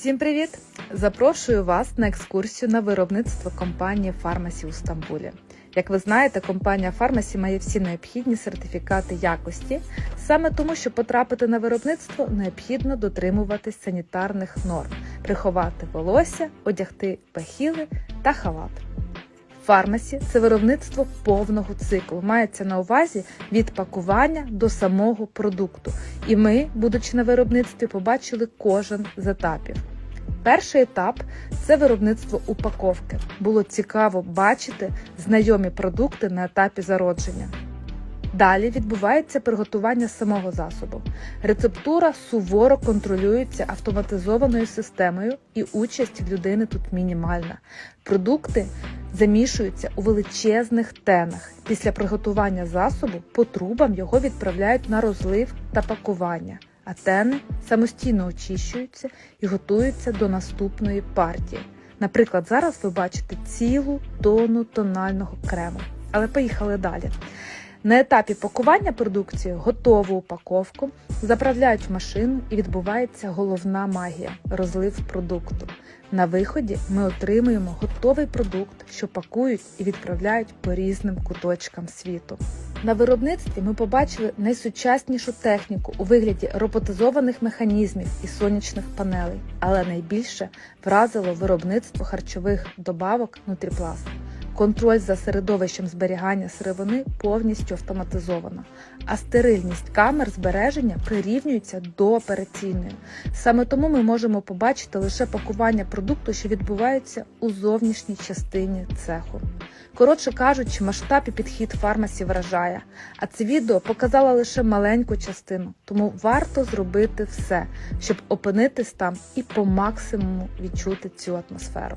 Всім привіт! Запрошую вас на екскурсію на виробництво компанії Фармасі у Стамбулі. Як ви знаєте, компанія Фармасі має всі необхідні сертифікати якості, саме тому, що потрапити на виробництво необхідно дотримуватись санітарних норм, приховати волосся, одягти бахіли та халат. Фармасі це виробництво повного циклу. Мається на увазі від пакування до самого продукту. І ми, будучи на виробництві, побачили кожен з етапів. Перший етап це виробництво упаковки. Було цікаво бачити знайомі продукти на етапі зародження. Далі відбувається приготування самого засобу. Рецептура суворо контролюється автоматизованою системою, і участь людини тут мінімальна. Продукти замішуються у величезних тенах. Після приготування засобу по трубам його відправляють на розлив та пакування, а тени самостійно очищуються і готуються до наступної партії. Наприклад, зараз ви бачите цілу тону тонального крему. Але поїхали далі. На етапі пакування продукції готову упаковку заправляють в машину і відбувається головна магія розлив продукту. На виході ми отримуємо готовий продукт, що пакують і відправляють по різним куточкам світу. На виробництві ми побачили найсучаснішу техніку у вигляді роботизованих механізмів і сонячних панелей, але найбільше вразило виробництво харчових добавок Нутріпласт. Контроль за середовищем зберігання сировини повністю автоматизовано, а стерильність камер збереження прирівнюється до операційної. Саме тому ми можемо побачити лише пакування продукту, що відбувається у зовнішній частині цеху. Коротше кажучи, масштаб і підхід фармасі вражає, а це відео показало лише маленьку частину, тому варто зробити все, щоб опинитись там і по максимуму відчути цю атмосферу.